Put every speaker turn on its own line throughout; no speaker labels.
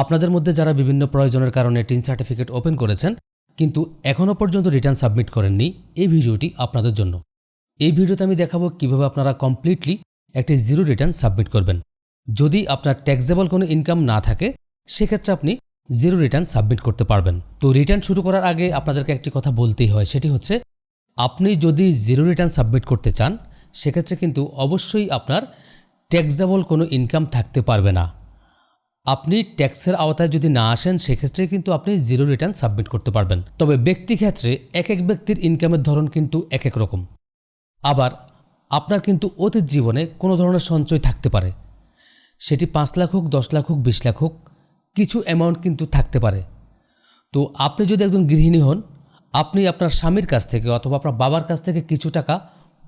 আপনাদের মধ্যে যারা বিভিন্ন প্রয়োজনের কারণে টিন সার্টিফিকেট ওপেন করেছেন, কিন্তু এখনও পর্যন্ত রিটার্ন সাবমিট করেননি এই ভিডিওটি আপনাদের জন্য। এই ভিডিওতে আমি দেখাবো কীভাবে আপনারা কমপ্লিটলি একটি জিরো রিটার্ন সাবমিট করবেন। যদি আপনার ট্যাক্সেবল কোনো ইনকাম না থাকে, সেক্ষেত্রে আপনি জিরো রিটার্ন সাবমিট করতে পারবেন। তো রিটার্ন শুরু করার আগে আপনাদেরকে একটি কথা বলতেই হয়, সেটি হচ্ছে আপনি যদি জিরো রিটার্ন সাবমিট করতে চান, সেক্ষেত্রে কিন্তু অবশ্যই আপনার ট্যাক্সেবল কোনো ইনকাম থাকতে পারবে না। আপনি ট্যাক্সের আওতায় যদি না আসেন, সেক্ষেত্রে কিন্তু আপনি জিরো রিটার্ন সাবমিট করতে পারবেন। তবে ব্যক্তি ক্ষেত্রে এক এক ব্যক্তির ইনকামের ধরন কিন্তু এক এক রকম। আবার আপনার কিন্তু অতীত জীবনে কোনো ধরনের সঞ্চয় থাকতে পারে। সেটি পাঁচ লাখ হোক, দশ লাখ হোক, বিশ লাখ হোক, কিছু অ্যামাউন্ট কিন্তু থাকতে পারে। তো আপনি যদি একজন গৃহিণী হন, আপনি আপনার স্বামীর কাছ থেকে অথবা আপনার বাবার কাছ থেকে কিছু টাকা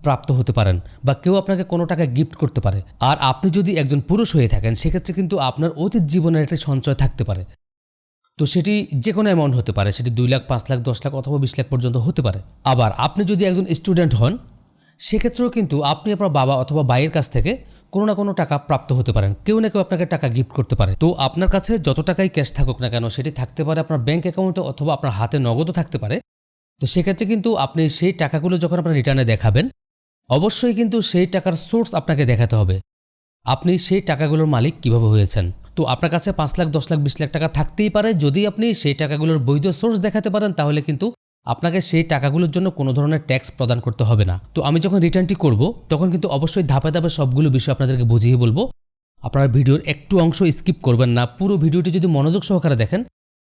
প্রাপ্ত হতে পারেন বা কেউ আপনাকে কোনো টাকা গিফট করতে পারে। আর আপনি যদি একজন পুরুষ হয়ে থাকেন, সেক্ষেত্রে কিন্তু আপনার অতীত জীবনের একটি সঞ্চয় থাকতে পারে। তো সেটি যে কোনো অ্যামাউন্ট হতে পারে, সেটি দুই লাখ, পাঁচ লাখ, দশ লাখ অথবা বিশ লাখ পর্যন্ত হতে পারে। আবার আপনি যদি একজন স্টুডেন্ট হন, সেক্ষেত্রেও কিন্তু আপনি আপনার বাবা অথবা ভাইয়ের কাছ থেকে কোনো না কোনো টাকা প্রাপ্ত হতে পারেন। কেউ না কেউ আপনাকে টাকা গিফট করতে পারে। তো আপনার কাছে যত টাকাই ক্যাশ থাকুক না কেন, সেটি থাকতে পারে আপনার ব্যাঙ্ক অ্যাকাউন্টে অথবা আপনার হাতে নগদও থাকতে পারে। তো সেক্ষেত্রে কিন্তু আপনি সেই টাকাগুলো যখন আপনার রিটার্নে দেখাবেন অবশ্যই কিন্তু সেই টাকার সোর্স আপনাকে দেখাতে হবে। আপনি সেই টাকাগুলোর মালিক কীভাবে হয়েছেন? তো আপনার কাছে পাঁচ লাখ, দশ লাখ, বিশ লাখ টাকা থাকতেই পারে। যদি আপনি সেই টাকাগুলোর বৈধ সোর্স দেখাতে পারেন, তাহলে কিন্তু আপনাকে সেই টাকাগুলোর জন্য কোনো ধরনের ট্যাক্স প্রদান করতে হবে না। তো আমি যখন রিটার্নটি করব, তখন কিন্তু অবশ্যই ধাপে ধাপে সবগুলো বিষয় আপনাদেরকে বুঝিয়ে বলব। আপনারা ভিডিওর একটু অংশ স্কিপ করবেন না। পুরো ভিডিওটি যদি মনোযোগ সহকারে দেখেন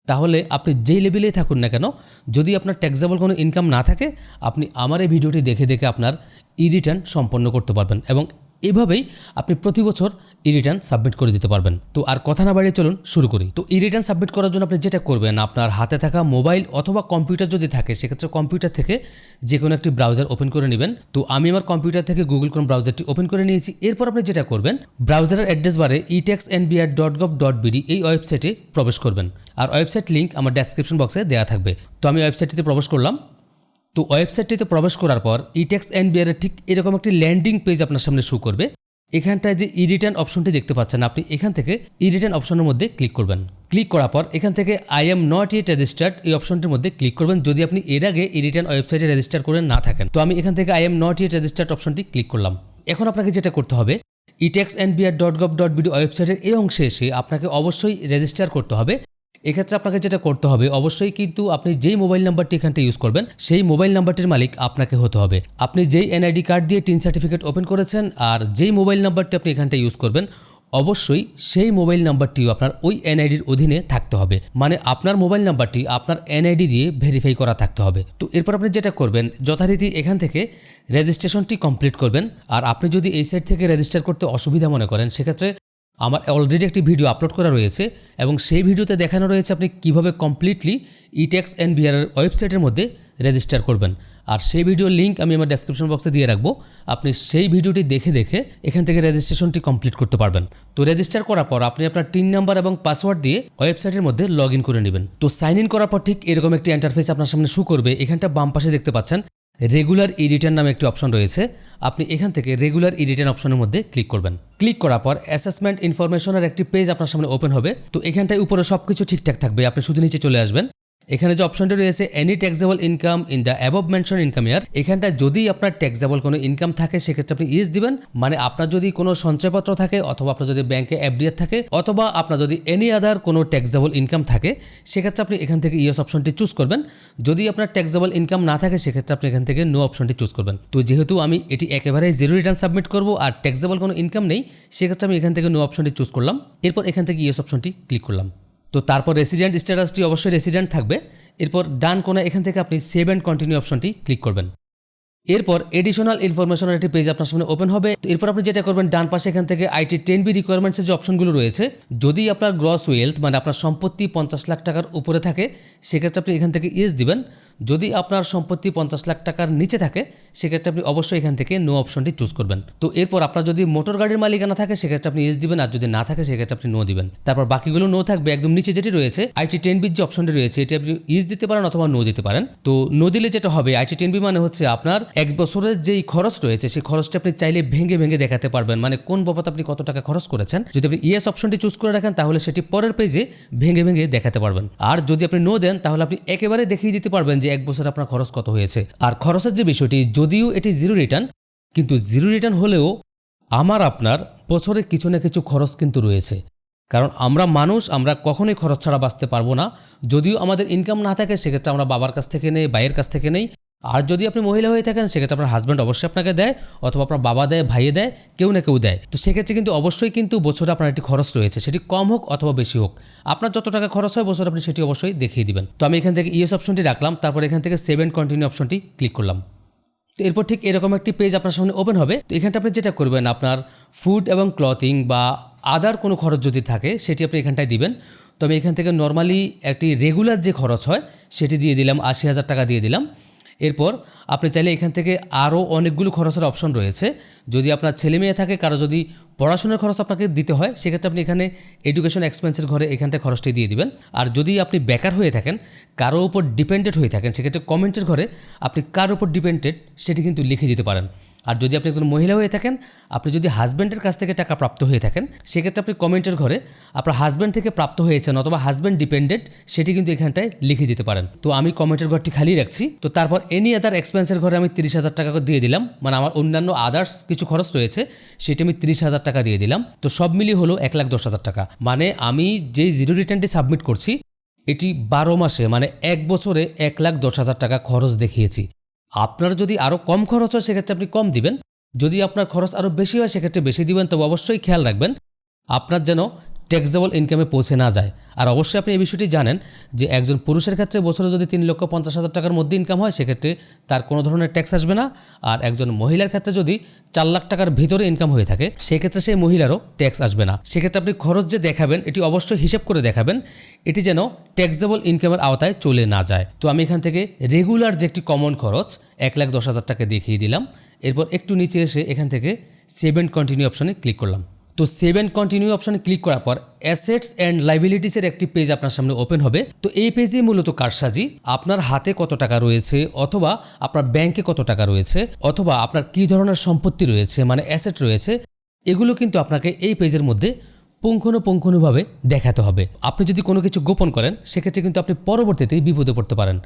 তাহলে আপনি যেই লেভেলেই থাকুন না কেন, যদি আপনার ট্যাক্সেবল কোনো ইনকাম না থাকে, আপনি আমার এই ভিডিওটি দেখে দেখে আপনার ই রিটার্ন সম্পন্ন করতে পারবেন এবং এভাবেই আপনি প্রতি বছর ই রিটার্ন সাবমিট করে দিতে পারবেন। তো আর কথা না বাড়িয়ে চলুন, শুরু করি। তো ই রিটার্ন সাবমিট করার জন্য আপনি যেটা করবেন, আপনার হাতে থাকা মোবাইল অথবা কম্পিউটার যদি থাকে, সেক্ষেত্রে কম্পিউটার থেকে যে কোনো একটি ব্রাউজার ওপেন করে নেবেন। তো আমি আমার কম্পিউটার থেকে গুগল ক্রোম ব্রাউজারটি ওপেন করে নিয়েছি। এরপর আপনি যেটা করবেন ব্রাউজারের অ্যাড্রেস বারে e tax NBR dot gov dot BD এই ওয়েবসাইটে প্রবেশ করবেন। আর ওয়েবসাইট লিঙ্ক আমার ডেসক্রিপশন বক্সে দেওয়া থাকবে। তো আমি ওয়েবসাইটটিতে প্রবেশ করলাম। তো ওয়েবসাইটটিতে প্রবেশ করার পর ইটেক্স এনবিআর ঠিক এরকম একটি ল্যান্ডিং পেজ আপনার সামনে শো করবে। এখানটায় যে ই রিটার্ন অপশনটি দেখতে পাচ্ছেন আপনি, এখান থেকে ই রিটার্ন অপশনের মধ্যে ক্লিক করবেন। ক্লিক করার পর এখান থেকে I am not it registered এই অপশনটির মধ্যে ক্লিক করবেন। যদি আপনি এর আগে ই রিটার্ন ওয়েবসাইটে রেজিস্টার করে না থাকেন, তো আমি এখান থেকে I am not it registered অপশনটি ক্লিক করলাম। এখন আপনাকে যেটা করতে হবে e tax NBR dot gov dot BD ওয়েবসাইটের এই অংশে এসে আপনাকে অবশ্যই রেজিস্টার করতে হবে। এক্ষেত্রে আপনাকে যেটা করতে হবে, অবশ্যই কিন্তু আপনি যেই মোবাইল নাম্বারটি এখানটা ইউজ করবেন, সেই মোবাইল নাম্বারটির মালিক আপনাকে হতে হবে। আপনি যেই এনআইডি কার্ড দিয়ে টিন সার্টিফিকেট ওপেন করেছেন আর যেই মোবাইল নাম্বারটি আপনি এখানটা ইউজ করবেন, অবশ্যই সেই মোবাইল নাম্বারটিও আপনার ওই এনআইডির অধীনে থাকতে হবে। মানে আপনার মোবাইল নাম্বারটি আপনার এনআইডি দিয়ে ভেরিফাই করা থাকতে হবে। তো এরপর আপনি যেটা করবেন, যথারীতি এখান থেকে রেজিস্ট্রেশনটি কমপ্লিট করবেন। আর আপনি যদি এই সাইট থেকে রেজিস্টার করতে অসুবিধা মনে করেন, সেক্ষেত্রে আমার অলরেডি একটি ভিডিও আপলোড করা রয়েছে এবং সেই ভিডিওতে দেখানো রয়েছে আপনি কীভাবে কমপ্লিটলি ইটেক্স অ্যান্ড বিআরের ওয়েবসাইটের মধ্যে রেজিস্টার করবেন। আর সেই ভিডিওর লিঙ্ক আমি আমার ডেসক্রিপশন বক্সে দিয়ে রাখব। আপনি সেই ভিডিওটি দেখে দেখে এখান থেকে রেজিস্ট্রেশনটি কমপ্লিট করতে পারবেন। তো রেজিস্টার করার পর আপনি আপনার টিন নাম্বার এবং পাসওয়ার্ড দিয়ে ওয়েবসাইটের মধ্যে লগ করে নেবেন। তো সাইন ইন করার পর ঠিক এরকম একটি ইন্টারফেস আপনার সামনে শু করবে। এখানটা বাম পাশে দেখতে পাচ্ছেন। রেগুলার ই রিটার্ন নামে একটি অপশন রয়েছে। আপনি এখান থেকে রেগুলার ই রিটার্ন অপশনের মধ্যে ক্লিক করবেন। ক্লিক করার পর অ্যাসেসমেন্ট ইনফরমেশনের একটি পেজ আপনার সামনে ওপেন হবে। তো এখানটায় উপরে সব কিছু ঠিকঠাক থাকবে। আপনি শুধু নিচে চলে আসবেন। এখানে যে অপশনটি রয়েছে any taxable income in the above mention income year এখানটা যদি আপনার ট্যাক্সেবল কোনো ইনকাম থাকে, সেক্ষেত্রে আপনি ইয়েস দিবেন। মানে আপনার যদি কোনো সঞ্চয়পত্র থাকে, অথবা আপনার যদি ব্যাংকে এফডিআর থাকে, অথবা আপনার যদি এনি আদার কোনো ট্যাক্সেবল ইনকাম থাকে, সেক্ষেত্রে আপনি এখান থেকে ইয়েস অপশনটি চুজ করবেন। যদি আপনার ট্যাক্সেবল ইনকাম না থাকে, সেক্ষেত্রে আপনি এখান থেকে নো অপশনটি চুজ করবেন। তো যেহেতু আমি এটি একেবারেই জিরো রিটার্ন সাবমিট করব আর ট্যাক্সেবল কোনো ইনকাম নেই, সেক্ষেত্রে আমি এখান থেকে নো অপশনটি চুজ করলাম। এরপর এখান থেকে ইয়েস অপশনটি ক্লিক করলাম। তো তারপর রেসিডেন্ট স্ট্যাটাসটি অবশ্যই রেসিডেন্ট থাকবে। এরপর ডান কোণে এখান থেকে আপনি সেভ অ্যান্ড কন্টিনিউ অপশনটি ক্লিক করবেন। এরপর এডিশনাল ইনফরমেশনের একটি পেজ আপনার সামনে ওপেন হবে। এরপর আপনি যেটা করবেন, ডান পাশে এখান থেকে আইটি টেন বি রিকোয়ারমেন্টসের যে অপশনগুলো রয়েছে, যদি আপনার গ্রস ওয়েলথ মানে আপনার সম্পত্তি পঞ্চাশ লাখ টাকার উপরে থাকে, সেক্ষেত্রে আপনি এখান থেকে ইয়েস দিবেন। যদি আপনার সম্পত্তি পঞ্চাশ লাখ টাকার নিচে থাকে, সেক্ষেত্রে আপনি অবশ্যই এখান থেকে নো অপশনটি চুজ করবেন। তো এরপর আপনার যদি মোটর গাড়ির মালিকানা থাকে, সেক্ষেত্রে আপনি এস দিবেন, আর যদি না থাকে, সেক্ষেত্রে আপনি নো দিবেন। তারপর বাকিগুলো নো থাকবে, একদম নিচে যেটি রয়েছে আইটি টেন বির যে অপশনটি রয়েছে, এটি আপনি ইস দিতে পারেন অথবা নো দিতে পারেন। তো নো দিলে যেটা হবে আইটি টেন বি মানে হচ্ছে আপনার এক বছরের যেই খরচ রয়েছে, সেই খরচটা আপনি চাইলে ভেঙে ভেঙে দেখাতে পারবেন। মানে কোন বাবদ আপনি কত টাকা খরচ করেছেন, যদি আপনি ইএস অপশনটি চুজ করে রাখেন, তাহলে সেটি পরের পেজে ভেঙে ভেঙে দেখাতে পারবেন। আর যদি আপনি নো দেন, তাহলে আপনি একেবারে দেখিয়ে দিতে পারবেন যে এক বছর আপনার খরচ কত হয়েছে। আর খরচের যে বিষয়টি, যদিও এটি জিরো রিটার্ন কিন্তু জিরো রিটার্ন হলেও আমার, আপনার বছরে কিছু না কিছু খরচ কিন্তু রয়েছে। কারণ আমরা মানুষ, আমরা কখনোই খরচ ছাড়া বাঁচতে পারব না। যদিও আমাদের ইনকাম না থাকে, সেক্ষেত্রে আমরা বাবার কাছ থেকে নেই, ভাইয়ের কাছ থেকে নেই। আর যদি আপনি মহিলা হয়ে থাকেন, সেক্ষেত্রে আপনার হাজব্যান্ড অবশ্যই আপনাকে দেয়, অথবা আপনার বাবা দেয়, ভাইয়ে দেয়, কেউ না কেউ দেয়। তো সেক্ষেত্রে কিন্তু অবশ্যই কিন্তু বছরে আপনার একটি খরচ রয়েছে, সেটি কম হোক অথবা বেশি হোক। আপনার যত টাকা খরচ হয়, বছর আপনি সেটি অবশ্যই দেখিয়ে দিবেন। তো আমি এখান থেকে ইএস অপশনটি রাখলাম, তারপর এখান থেকে সেভেন কন্টিনিউ অপশনটি ক্লিক করলাম। তো এরপর ঠিক এরকম একটি পেজ আপনার সামনে ওপেন হবে। তো এখানটা আপনি যেটা করবেন, আপনার ফুড এবং ক্লথিং বা আদার কোনো খরচ যদি থাকে, সেটি আপনি এখানটায় দিবেন। তো আমি এখান থেকে নর্মালি একটি রেগুলার যে খরচ হয়, সেটি দিয়ে দিলাম, আশি হাজার টাকা দিয়ে দিলাম। এরপর আপনি চাইলে এখান থেকে আরও অনেকগুলো খরচের অপশন রয়েছে। যদি আপনার ছেলে মেয়ে থাকে, কারও যদি পড়াশোনার খরচ আপনাকে দিতে হয়, সেক্ষেত্রে আপনি এখানে এডুকেশন এক্সপেন্সের ঘরে এখানটা খরচটি দিয়ে দিবেন। আর যদি আপনি বেকার হয়ে থাকেন কারও উপর ডিপেন্ডেড হয়ে থাকেন, সেক্ষেত্রে কমেন্টের ঘরে আপনি কার উপর ডিপেন্ডেড সেটি কিন্তু লিখে দিতে পারেন। আর যদি আপনি একজন মহিলা হয়ে থাকেন, আপনি যদি হাজব্যান্ডের কাছ থেকে টাকা প্রাপ্ত হয়ে থাকেন, সেক্ষেত্রে আপনি কমেন্টের ঘরে আপনার হাজব্যান্ড থেকে প্রাপ্ত হয়েছেন অথবা হাজব্যান্ড ডিপেন্ডেড সেটি কিন্তু এখানটায় লিখে দিতে পারেন। তো আমি কমেন্টের ঘরটি খালি রাখছি। তো তারপর এনি আদার এক্সপেন্সের ঘরে আমি তিরিশ হাজার টাকা দিয়ে দিলাম। মানে আমার অন্যান্য আদার্স কিছু খরচ রয়েছে, সেটি আমি তিরিশ হাজার টাকা দিয়ে দিলাম। তো সব মিলিয়ে হলো এক লাখ দশ হাজার টাকা। মানে আমি যেই জিরো রিটার্নটি সাবমিট করছি, এটি বারো মাসে মানে এক বছরে এক লাখ দশ হাজার টাকা খরচ দেখিয়েছি। আপনার যদি আরও কম খরচ হয়, সেক্ষেত্রে আপনি কম দিবেন। যদি আপনার খরচ আরও বেশি হয়, সেক্ষেত্রে বেশি দিবেন। তবে অবশ্যই খেয়াল রাখবেন, আপনার যেন ট্যাক্সেবল ইনকামে পৌঁছে না যায়। আর অবশ্যই আপনি এই বিষয়টি জানেন যে একজন পুরুষের ক্ষেত্রে বছরে যদি তিন লক্ষ পঞ্চাশ হাজার টাকার মধ্যে ইনকাম হয়, সেক্ষেত্রে তার কোনো ধরনের ট্যাক্স আসবে না। আর একজন মহিলার ক্ষেত্রে যদি চার লাখ টাকার ভিতরে ইনকাম হয়ে থাকে, সেক্ষেত্রে সেই মহিলারও ট্যাক্স আসবে না। সেক্ষেত্রে আপনি খরচ যে দেখাবেন, এটি অবশ্যই হিসেব করে দেখাবেন, এটি যেন ট্যাক্সেবল ইনকামের আওতায় চলে না যায়। তো আমি এখান থেকে রেগুলার যে একটি কমন খরচ, এক লাখ দশ হাজার টাকা দেখিয়ে দিলাম। এরপর একটু নিচে এসে এখান থেকে সেভেন কন্টিনিউ অপশনে ক্লিক করলাম। তো সেভেন কন্টিনিউ অপশনে ক্লিক করার পর অ্যাসেটস অ্যান্ড লাইবিলিটিসের একটি পেজ আপনার সামনে ওপেন হবে। তো এই পেজে মূলত কারসাজি। আপনার হাতে কত টাকা রয়েছে অথবা আপনার ব্যাংকে কত টাকা রয়েছে অথবা আপনার কী ধরনের সম্পত্তি রয়েছে মানে অ্যাসেট রয়েছে, এগুলো কিন্তু আপনাকে এই পেজের মধ্যে পুঙ্খানুপুঙ্খানুভাবে দেখাতে হবে। আপনি যদি কোনো কিছু গোপন করেন, সেক্ষেত্রে কিন্তু আপনি পরবর্তীতে বিপদে পড়তে পারেন।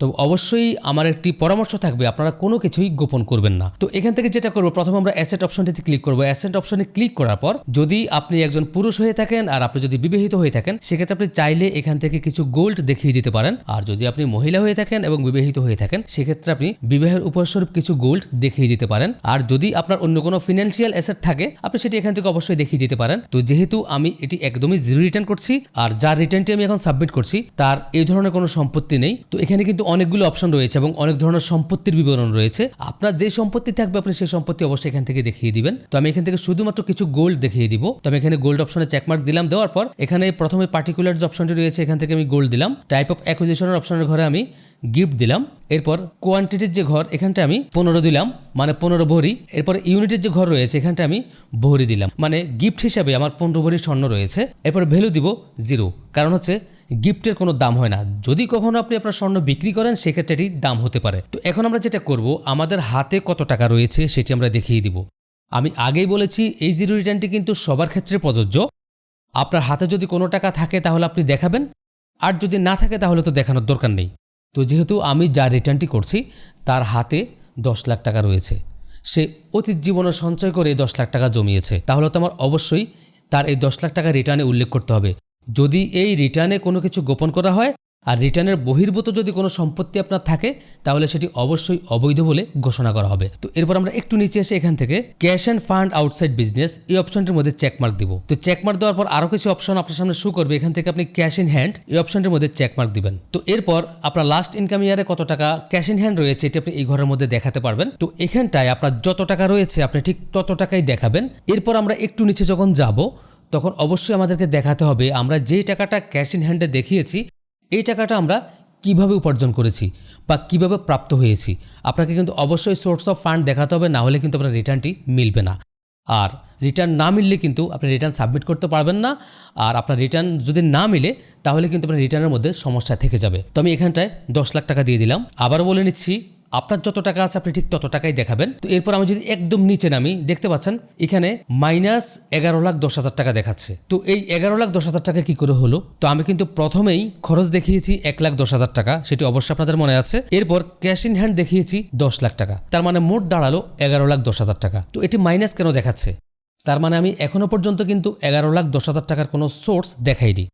তো অবশ্যই আমার একটি পরামর্শ থাকবে, আপনারা কোনো কিছুই গোপন করবেন না। তো এখান থেকে যেটা করব, প্রথমে আমরা অ্যাসেট অপশনটিতে ক্লিক করব। অ্যাসেট অপশনে ক্লিক করার পর যদি আপনি একজন পুরুষ হয়ে থাকেন আর আপনি যদি বিবাহিত হয়ে থাকেন, সেক্ষেত্রে আপনি চাইলে এখান থেকে কিছু গোল্ড দেখিয়ে দিতে পারেন। আর যদি আপনি মহিলা হয়ে থাকেন এবং বিবাহিত হয়ে থাকেন, সেক্ষেত্রে আপনি বিবাহের উপস্বরূপ কিছু গোল্ড দেখিয়ে দিতে পারেন। আর যদি আপনার অন্য কোনো ফিনান্সিয়াল অ্যাসেট থাকে, আপনি সেটি এখান থেকে অবশ্যই দেখিয়ে দিতে পারেন। তো যেহেতু আমি এটি একদমই জিরো রিটার্ন করছি, আর যার রিটার্নটি আমি এখন সাবমিট করছি, তার এই ধরনের কোনো সম্পত্তি নেই। তো এখানে কিন্তু অনেকগুলো অপশন রয়েছে এবং অনেক ধরনের সম্পত্তির বিবরণ রয়েছে। আপনার যে সম্পত্তি থাকবে, আপনি সেই সম্পত্তি অবশ্যই এখান থেকে দেখিয়ে দিবেন। তো আমি এখান থেকে শুধুমাত্র কিছু গোল্ড দেখিয়ে দিব। তো আমি এখানে গোল্ড অপশনে চেকমার্ক দিলাম, দেওয়ার পর এখানে প্রথমে পার্টিকুলার যে অপশনটি রয়েছে, এখান থেকে আমি গোল্ড দিলাম। টাইপ অফ অ্যাকুইজিশনের অপশনের ঘরে আমি গিফট দিলাম। এরপর কোয়ান্টিটির যে ঘর, এখানটা আমি পনেরো দিলাম মানে পনেরো ভরি। এরপর ইউনিটের যে ঘর রয়েছে, এখানটা আমি ভরি দিলাম। মানে গিফট হিসাবে আমার পনেরো ভরি স্বর্ণ রয়েছে। এরপর ভ্যালু দিব জিরো কারণ হচ্ছে গিফটের কোনো দাম হয় না। যদি কখনো আপনি আপনার স্বর্ণ বিক্রি করেন, সেক্ষেত্রে এটির দাম হতে পারে। তো এখন আমরা যেটা করব, আমাদের হাতে কত টাকা রয়েছে সেটি আমরা দেখিয়ে দিব। আমি আগেই বলেছি, এই জিরো রিটার্নটি কিন্তু সবার ক্ষেত্রে প্রযোজ্য। আপনার হাতে যদি কোনো টাকা থাকে, তাহলে আপনি দেখাবেন। আর যদি না থাকে, তাহলে তো দেখানোর দরকার নেই। তো যেহেতু আমি যা রিটার্নটি করছি, তার হাতে দশ লাখ টাকা রয়েছে। সে অতীত জীবনে সঞ্চয় করে দশ লাখ টাকা জমিয়েছে। তাহলে তো আমার অবশ্যই তার এই দশ লাখ টাকা রিটার্নে উল্লেখ করতে হবে। যদি এই রিটার্নে কোনো কিছু গোপন করা হয়, আর রিটার্নের বহির্ভূত যদি কোনো সম্পত্তি আপনার থাকে, তাহলে সেটি অবশ্যই অবৈধ বলে ঘোষণা করা হবে। তো এরপর আমরা একটু নিচে এসে এখান থেকে cash and fund outside business এই অপশনটির মধ্যে চেকমার্ক দিব। তো চেকমার্ক দেওয়ার পর আরও কিছু অপশন আপনার সামনে শু করবে। এখান থেকে আপনি ক্যাশ ইন হ্যান্ড এই অপশনটির মধ্যে চেকমার্ক দিবেন। তো এরপর আপনার লাস্ট ইনকাম ইয়ারে কত টাকা ক্যাশ ইন হ্যান্ড রয়েছে, এটি আপনি এই ঘরের মধ্যে দেখাতে পারবেন। তো এখানটায় আপনার যত টাকা রয়েছে, আপনি ঠিক তত টাকাই দেখাবেন। এরপর আমরা একটু নিচে যখন যাব তখন অবশ্যই আমাদেরকে দেখাতে হবে আমরা যেই টাকাটা ক্যাশ ইন হ্যান্ডে দেখিয়েছি, এই টাকাটা আমরা কীভাবে উপার্জন করেছি বা কীভাবে প্রাপ্ত হয়েছি। আপনাকে কিন্তু অবশ্যই সোর্স অফ ফান্ড দেখাতে হবে, না হলে কিন্তু আপনার রিটার্নটি মিলবে না। আর রিটার্ন না মিললে কিন্তু আপনি রিটার্ন সাবমিট করতে পারবেন না। আর আপনার রিটার্ন যদি না মিলে, তাহলে কিন্তু আপনার রিটার্নের মধ্যে সমস্যা থেকে যাবে। তো আমি এখানটায় দশ লাখ টাকা দিয়ে দিলাম। আবারও বলে নিচ্ছি আপনার যত টাকা আছে, আপনি ঠিক তত টাকাই দেখাবেন। তো এরপর আমি যদি একদম নিচে নামি, দেখতে পাচ্ছেন, এখানে মাইনাস এগারো লাখ দশ হাজার টাকা দেখাচ্ছে। তো এই এগারো লাখ দশ হাজার টাকা কি করে হলো? তো আমি কিন্তু প্রথমেই খরচ দেখিয়েছি এক লাখ দশ হাজার টাকা, সেটি অবশ্যই আপনাদের মনে আছে। এরপর ক্যাশ ইন হ্যান্ড দেখিয়েছি দশ লাখ টাকা। তার মানে মোট দাঁড়াল এগারো লাখ দশ হাজার টাকা। তো এটি মাইনাস কেন দেখাচ্ছে? তার মানে আমি এখনও পর্যন্ত কিন্তু এগারো লাখ দশ হাজার টাকার কোনো সোর্স দেখাইনি।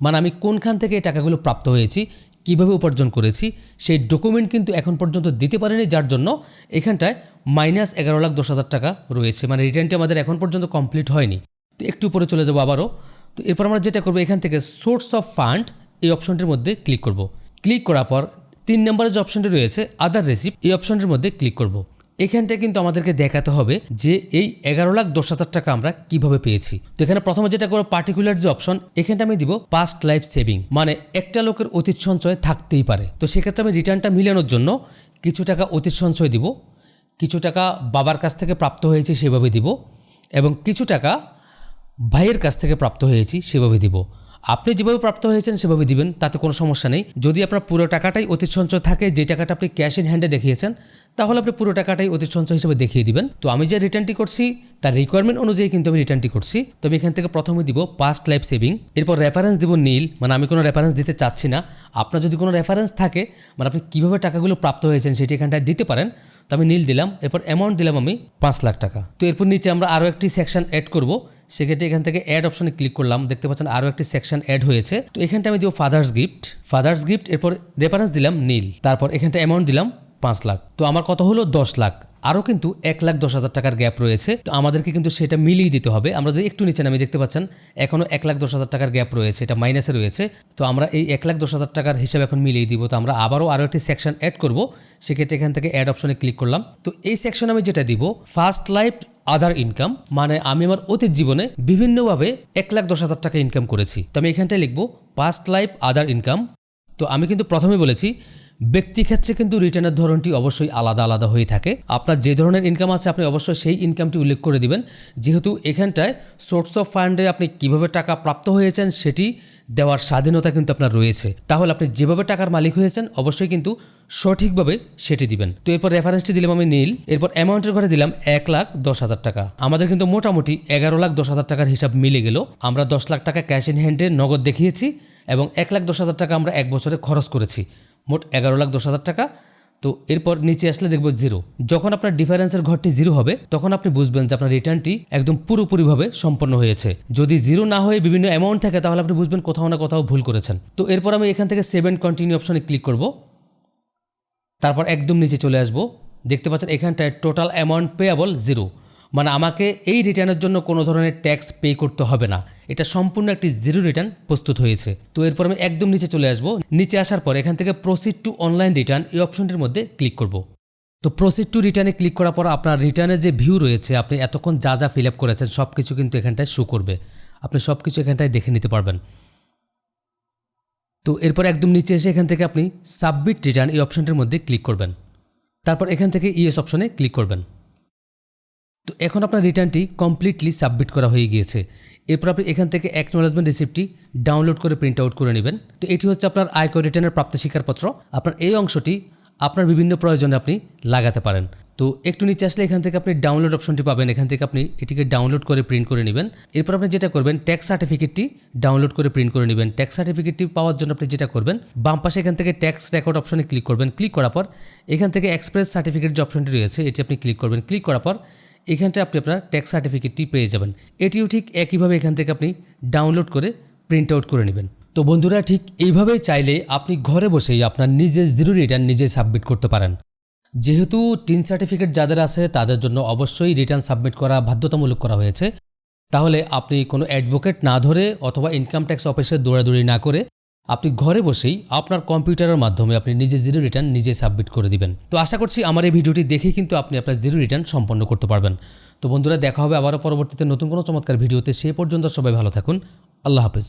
মানে আমি কোনখান থেকে এই টাকাগুলো প্রাপ্ত হয়েছি কীভাবে উপার্জন করেছি, সেই ডকুমেন্ট কিন্তু এখন পর্যন্ত দিতে পারেনি, যার জন্য এখানটায় মাইনাস এগারো লাখ দশ হাজার টাকা রয়েছে। মানে রিটার্নটি আমাদের এখন পর্যন্ত কমপ্লিট হয়নি। তো একটু উপরে চলে যাব আবারও। তো এরপর আমরা যেটা করব, এখান থেকে সোর্স অফ ফান্ড এই অপশনটির মধ্যে ক্লিক করব। ক্লিক করার পর তিন নম্বরের যে অপশনটি রয়েছে আদার রেসিপ্ট এই অপশনটির মধ্যে ক্লিক করব। এখানটা কিন্তু আমাদেরকে দেখাতে হবে যে এই এগারো লাখ দশ হাজার টাকা আমরা কীভাবে পেয়েছি। তো এখানে প্রথমে যেটা করব পার্টিকুলার যে অপশন এখানটা আমি দিব পাস্ট লাইফ সেভিং মানে একটা লোকের অতীত সঞ্চয় থাকতেই পারে। তো সেক্ষেত্রে আমি রিটার্নটা মিলানোর জন্য কিছু টাকা অতীত সঞ্চয় দিব, কিছু টাকা বাবার কাছ থেকে প্রাপ্ত হয়েছে সেভাবে দিব, এবং কিছু টাকা ভাইয়ের কাছ থেকে প্রাপ্ত হয়েছি সেভাবে দিব। আপনি যেভাবে প্রাপ্ত হয়েছেন সেভাবে দিবেন, তাতে কোনো সমস্যা নেই। যদি আপনার পুরো টাকাটাই অতীত সঞ্চয় থাকে, যে টাকাটা আপনি ক্যাশ ইন হ্যান্ডে দেখিয়েছেন, তাহলে আপনি পুরো টাকাটাই অতীত সঞ্চয় হিসেবে দেখিয়ে দিবেন। তো আমি যে রিটার্নটি করছি, তার রিকোয়ারমেন্ট অনুযায়ী কিন্তু আমি রিটার্নটি করছি। তো আমি এখান থেকে প্রথমে দিব পাস্ট লাইফ সেভিং এরপর রেফারেন্স দিব নীল। মানে আমি কোনো রেফারেন্স দিতে চাচ্ছি না। আপনার যদি কোনো রেফারেন্স থাকে মানে আপনি কীভাবে টাকাগুলো প্রাপ্ত হয়েছেন সেটি এখানটায় দিতে পারেন। তো আমি নীল দিলাম, এরপর অ্যামাউন্ট দিলাম আমি পাঁচ লাখ টাকা। তো এরপর নিচে আমরা আরও একটি সেকশন অ্যাড করব। সেক্ষেত্রে এখান থেকে অ্যাড অপশনে ক্লিক করলাম। দেখতে পাচ্ছেন আরও একটি সেকশন অ্যাড হয়েছে। তো এখানটা আমি দিব ফাদার্স গিফট ফাদার্স গিফট এরপর রেফারেন্স দিলাম নীল। তারপর এখানটা অ্যামাউন্ট দিলাম। পাঁচ লাখ। তো আমার কত হলো দশ লাখ। আরও কিন্তু এক লাখ দশ হাজার টাকার গ্যাপ রয়েছে। তো আমাদেরকে কিন্তু সেটা মিলিয়ে দিতে হবে। আমরা যদি একটু নিচে নামি দেখতে পাচ্ছেন, এখনও এক লাখ দশ হাজার টাকার গ্যাপ রয়েছে। এটা মাইনাসে রয়েছে। তো আমরা এই এক লাখ দশ হাজার টাকার হিসাব এখন মিলিয়ে দিব। তো আমরা আবারও আরও একটি সেকশন অ্যাড করব। সেক্ষেত্রে এখান থেকে অ্যাড অপশনে ক্লিক করলাম। তো এই সেকশন আমি যেটা দিব ফার্স্ট লাইফ আদার ইনকাম মানে আমি আমার অতীত জীবনে বিভিন্নভাবে এক লাখ দশ হাজার টাকা ইনকাম করেছি। তো আমি এখানটায় লিখব পাস্ট লাইফ আদার ইনকাম তো আমি কিন্তু প্রথমে বলেছি ব্যক্তি ক্ষেত্রে কিন্তু রিটার্নের ধরনটি অবশ্যই আলাদা আলাদা হয়ে থাকে। আপনার যে ধরনের ইনকাম আছে, আপনি অবশ্যই সেই ইনকামটি উল্লেখ করে দিবেন। যেহেতু এখানটায় সোর্স অফ ফান্ডে আপনি কীভাবে টাকা প্রাপ্ত হয়েছেন, সেটি দেওয়ার স্বাধীনতা কিন্তু আপনার রয়েছে। তাহলে আপনি যেভাবে টাকার মালিক হয়েছেন, অবশ্যই কিন্তু সঠিকভাবে সেটি দিবেন। তো এরপর রেফারেন্সটি দিলাম আমি নীল। এরপর অ্যামাউন্টের ঘরে দিলাম এক লাখ দশ হাজার টাকা। আমাদের কিন্তু মোটামুটি এগারো লাখ দশ হাজার টাকার হিসাব মিলে গেল। আমরা দশ লাখ টাকা ক্যাশ ইন হ্যান্ডে নগদ দেখিয়েছি এবং এক লাখ দশ হাজার টাকা আমরা এক বছরে খরচ করেছি। মোট এগারো লাখ দশ হাজার টাকা। তো এরপর নিচে আসলে দেখব জিরো যখন আপনার ডিফারেন্সের ঘরটি জিরো হবে, তখন আপনি বুঝবেন যে আপনার রিটার্নটি একদম পুরোপুরিভাবে সম্পন্ন হয়েছে। যদি জিরো না হয়ে বিভিন্ন অ্যামাউন্ট থাকে, তাহলে আপনি বুঝবেন কোথাও না কোথাও ভুল করেছেন। তো এরপর আমি এখান থেকে সেভেন কন্টিনিউ অপশনে ক্লিক করব। তারপর একদম নিচে চলে আসব। দেখতে পাচ্ছেন এখানটায় টোটাল অ্যামাউন্ট পেয়াবল জিরো মানে আমাকে এই রিটার্নের জন্য কোনো ধরনের ট্যাক্স পে করতে হবে না। এটা সম্পূর্ণ একটি জিরো রিটার্ন প্রস্তুত হয়েছে। তো এরপর আমি একদম নিচে চলে আসব। নিচে আসার পর এখান থেকে প্রসিড টু অনলাইন রিটার্ন এই অপশনটির মধ্যে ক্লিক করব। তো প্রসিড টু রিটার্নে ক্লিক করার পর আপনার রিটার্নের যে ভিউ রয়েছে, আপনি এতক্ষণ যা যা ফিল আপ করেছেন সব কিছু কিন্তু এখানটায় শো করবে। আপনি সব কিছু এখানটায় দেখে নিতে পারবেন। তো এরপর একদম নিচে এসে এখান থেকে আপনি সাবমিট রিটার্ন এই অপশনটির মধ্যে ক্লিক করবেন। তারপর এখান থেকে ইএস অপশনে ক্লিক করবেন। তো এখন আপনার রিটার্নটি কমপ্লিটলি সাবমিট করা হয়ে গিয়েছে। এরপর আপনি এখান থেকে অ্যাকনোলেজমেন্ট রিসিপ্টটি ডাউনলোড করে প্রিন্ট আউট করে নেবেন। তো এটি হচ্ছে আপনার আয়কর রিটার্নের প্রাপ্তি স্বীকারপত্র। আপনার এই অংশটি আপনার বিভিন্ন প্রয়োজনে আপনি লাগাতে পারেন। তো একটু নিচে আসলে এখান থেকে আপনি ডাউনলোড অপশনটি পাবেন। এখান থেকে আপনি এটিকে ডাউনলোড করে প্রিন্ট করে নেবেন। এরপর আপনি যেটা করবেন ট্যাক্স সার্টিফিকেটটি ডাউনলোড করে প্রিন্ট করে নেবেন। ট্যাক্স সার্টিফিকেটটি পাওয়ার জন্য আপনি যেটা করবেন, বাম পাশে এখান থেকে ট্যাক্স রেকর্ড অপশনে ক্লিক করবেন। ক্লিক করার পর এখান থেকে এক্সপ্রেস সার্টিফিকেট যে অপশনটি রয়েছে, এটি আপনি ক্লিক করবেন। ক্লিক করার পর এখানটা আপনি আপনার ট্যাক্স সার্টিফিকেটটি পেয়ে যাবেন। এটিও ঠিক একইভাবে এখান থেকে আপনি ডাউনলোড করে প্রিন্ট আউট করে নেবেন। তো বন্ধুরা, ঠিক এইভাবেই চাইলে আপনি ঘরে বসেই আপনার নিজের জিরো রিটার্ন নিজে সাবমিট করতে পারেন। যেহেতু টিন সার্টিফিকেট যাদের আছে, তাদের জন্য অবশ্যই রিটার্ন সাবমিট করা বাধ্যতামূলক করা হয়েছে। তাহলে আপনি কোনো অ্যাডভোকেট না ধরে অথবা ইনকাম ট্যাক্স অফিসে দৌড়াদৌড়ি না করে আপনি ঘরে বসেই আপনার কম্পিউটারের মাধ্যমে আপনি নিজে জিরো রিটার্ন নিজে সাবমিট করে দিবেন। তো আশা করছি আমার এই ভিডিওটি দেখে কিন্তু আপনি আপনার জিরো রিটার্ন সম্পন্ন করতে পারবেন। তো বন্ধুরা, দেখা হবে আবারও পরবর্তীতে নতুন কোনো চমৎকার ভিডিওতে, সে পর্যন্ত সবাই ভালো থাকুন। আল্লাহ হাফেজ।